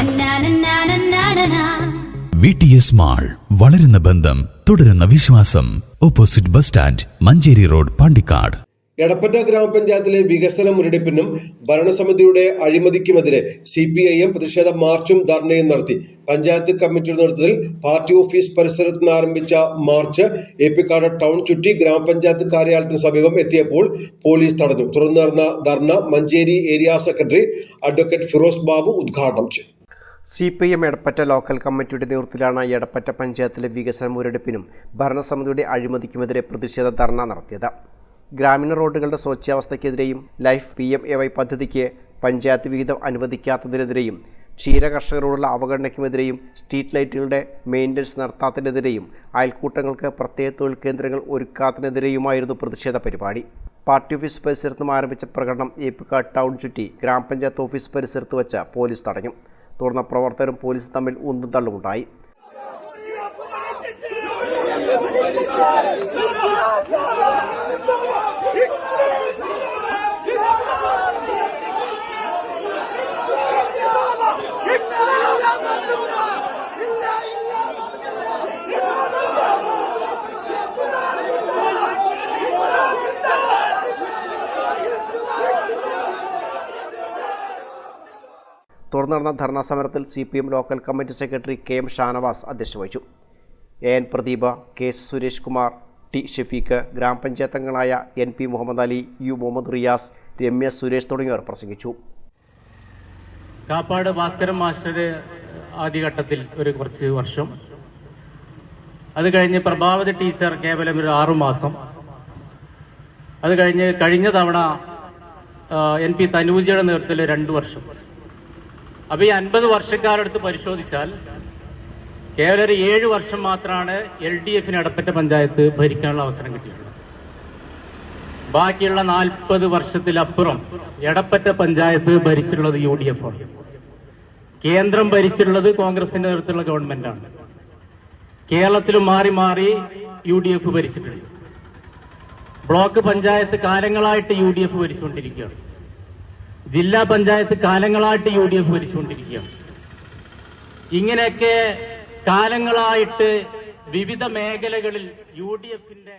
നന്നാനന്നാനന്നാനനാ. V T S mall വളരുന്ന ബന്ധം തുടരുന്ന വിശ്വാസം. Opposite bus stand Manjeri road Pandikkad. Edappatta ഗ്രാമപഞ്ചായത്തിലെ വികസന മുരടിപ്പിനും ഭരണസമിതിയുടെ അഴിമതിക്കുമെതിരെ സി പി ഐ എം പ്രതിഷേധ മാർച്ചും ധർണയും നടത്തി. പഞ്ചായത്ത് കമ്മിറ്റിയുടെ നേതൃത്വത്തിൽ പാർട്ടി ഓഫീസ് പരിസരത്ത് നിന്ന് ആരംഭിച്ച മാർച്ച് ഏപ്പിക്കാട് ടൗൺ ചുറ്റി ഗ്രാമപഞ്ചായത്ത് കാര്യാലയത്തിന് സമീപം എത്തിയപ്പോൾ പോലീസ് തടഞ്ഞു. തുടർന്ന് നടന്ന ധർണ Manjeri area secretary advocate Firoz Babu ഉദ്ഘാടനം ചെയ്തു. C P M Edappatta local കമ്മിറ്റിയുടെ നേതൃത്വത്തിലാണ് എടപ്പറ്റ പഞ്ചായത്തിലെ വികസന മുരടിപ്പിനും ഭരണസമിതിയുടെ അഴിമതിക്കുമെതിരെ പ്രതിഷേധ ധർണ നടത്തിയത്. ഗ്രാമീണ റോഡുകളുടെ സ്വച്ഛാവസ്ഥയ്ക്കെതിരെയും life P M A Y പദ്ധതിക്ക് പഞ്ചായത്ത് വിഹിതം അനുവദിക്കാത്തതിനെതിരെയും ക്ഷീര കർഷകരോടുള്ള അവഗണനയ്ക്കുമെതിരെയും സ്ട്രീറ്റ് ലൈറ്റുകളുടെ മെയിന്റനൻസ് നടത്താത്തതിനെതിരെയും അയൽക്കൂട്ടങ്ങൾക്ക് പ്രത്യേക തൊഴിൽ കേന്ദ്രങ്ങൾ ഒരുക്കാത്തതിനെതിരെയുമായിരുന്നു പ്രതിഷേധ പരിപാടി. പാർട്ടി ഓഫീസ് പരിസരത്തും ആരംഭിച്ച പ്രകടനം ഏപ്പിക്കാട് ടൗൺ ചുറ്റി ഗ്രാമപഞ്ചായത്ത് ഓഫീസ് പരിസരത്ത് വച്ച് പോലീസ് തടഞ്ഞു. തുടർന്ന് പ്രവർത്തകരും പോലീസും തമ്മിൽ ഉന്തും തള്ളുമുണ്ടായി തുടർന്ന് നടന്ന ധർണാ സമരത്തിൽ C P M local committee secretary K M Shanavas അധ്യക്ഷ വഹിച്ചു A N Pradeepa K S Suresh Kumar T Shefeeq ഗ്രാമപഞ്ചായത്ത് അംഗങ്ങളായ N P Muhammad Ali U Muhammad Riyas Ramya Suresh തുടങ്ങിയവർ പ്രസംഗിച്ചു. കാപ്പാട് ഭാസ്കരൻ മാസ്റ്റർ ആദ്യഘട്ടത്തിൽ ഒരു കുറച്ച് വർഷം. അത് കഴിഞ്ഞ് പ്രഭാവതി ടീച്ചർ കേവലം ഒരു ആറുമാസം അത് കഴിഞ്ഞ് കഴിഞ്ഞ തവണ എൻ പി തനൂജയുടെ നേതൃത്വത്തിൽ രണ്ടു വർഷം. അപ്പൊ ഈ അൻപത് വർഷക്കാരെടുത്ത് പരിശോധിച്ചാൽ കേവലം ഒരു ഏഴ് വർഷം മാത്രമാണ് എൽ ഡി എഫിന് ഇടപ്പറ്റ പഞ്ചായത്ത് ഭരിക്കാനുള്ള അവസരം കിട്ടിയിട്ടുള്ളത്. ബാക്കിയുള്ള നാൽപ്പത് വർഷത്തിലപ്പുറം എടപ്പറ്റ പഞ്ചായത്ത് ഭരിച്ചിട്ടുള്ളത് യു ഡി എഫ് ആണ്. കേന്ദ്രം ഭരിച്ചിട്ടുള്ളത് കോൺഗ്രസിന്റെ നേതൃത്വത്തിലുള്ള ഗവൺമെന്റാണ് കേരളത്തിലും മാറി മാറി യു ഡി എഫ് ഭരിച്ചിട്ടുണ്ട്. ബ്ലോക്ക് പഞ്ചായത്ത് കാലങ്ങളായിട്ട് യു ഡി എഫ് ഭരിച്ചുകൊണ്ടിരിക്കുകയാണ്. ജില്ലാ പഞ്ചായത്ത് കാലങ്ങളായിട്ട് യു ഡി എഫ് ഭരിച്ചുകൊണ്ടിരിക്കുകയാണ്. ഇങ്ങനെയൊക്കെ കാലങ്ങളായിട്ട് വിവിധ മേഖലകളിൽ യു ഡി എഫിന്റെ